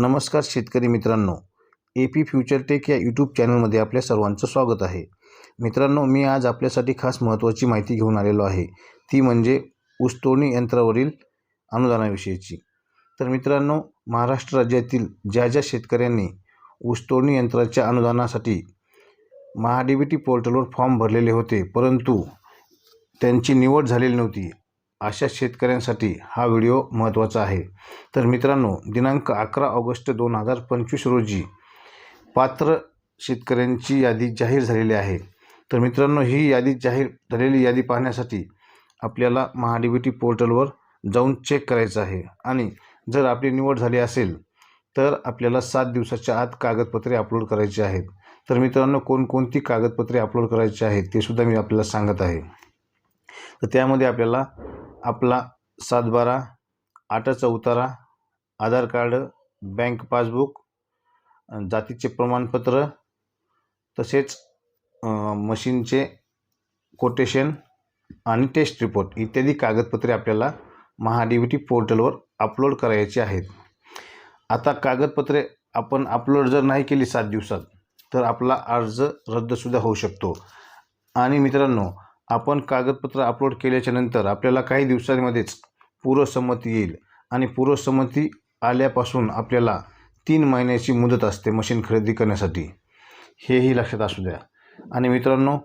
नमस्कार शेतकरी मित्रांनो. ए पी फ्युचर टेक या यूट्यूब चॅनलमध्ये आपल्या सर्वांचं स्वागत आहे. मित्रांनो मी आज आपल्यासाठी खास महत्त्वाची माहिती घेऊन आलेलो आहे. ती म्हणजे ऊसतोडणी यंत्रावरील अनुदानाविषयीची. तर मित्रांनो महाराष्ट्र राज्यातील ज्या ज्या शेतकऱ्यांनी ऊसतोडणी यंत्राच्या अनुदानासाठी महाडीबीटी बी टी पोर्टलवर फॉर्म भरलेले होते परंतु त्यांची निवड झालेली नव्हती. अशा शेतकऱ्यांसाठी हा व्हिडिओ महत्त्वाचा आहे. तर मित्रांनो दिनांक अकरा ऑगस्ट दोन हजार पंचवीस रोजी पात्र शेतकऱ्यांची यादी जाहीर झालेली आहे. तर मित्रांनो ही यादी जाहीर झालेली यादी पाहण्यासाठी आपल्याला महा डी टी पोर्टलवर जाऊन चेक करायचं आहे. आणि जर आपली निवड झाली असेल तर आपल्याला सात दिवसाच्या आत कागदपत्रे अपलोड करायची आहेत. तर मित्रांनो कोणकोणती कागदपत्रे अपलोड करायची आहेत ते सुद्धा मी आपल्याला सांगत आहे. तर त्यामध्ये आपल्याला आपला सातबारा आठ उतारा आधार कार्ड बँक पासबुक जातीचे प्रमाणपत्र तसेच मशीनचे कोटेशन आणि टेस्ट रिपोर्ट इत्यादी कागदपत्रे आपल्याला महाडीबीटी टी पोर्टलवर अपलोड करायची आहेत. आता कागदपत्रे आपण अपलोड जर नाही केली सात दिवसात तर आपला अर्ज रद्दसुद्धा होऊ शकतो. आणि मित्रांनो आपण कागदपत्र अपलोड केल्याच्यानंतर आपल्याला काही दिवसांमध्येच पूर्वसंमती येईल आणि पूर्वसंमती आल्यापासून आपल्याला तीन महिन्याची मुदत असते मशीन खरेदी करण्यासाठी. हेही लक्षात असू द्या. आणि मित्रांनो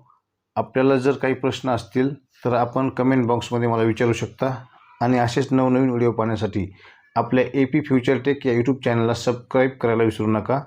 आपल्याला जर काही प्रश्न असतील तर आपण कमेंट बॉक्समध्ये मला विचारू शकता. आणि असेच नवनवीन व्हिडिओ पाहण्यासाठी आपल्या ए पी फ्युचर टेक या यूट्यूब चॅनलला सबस्क्राईब करायला विसरू नका.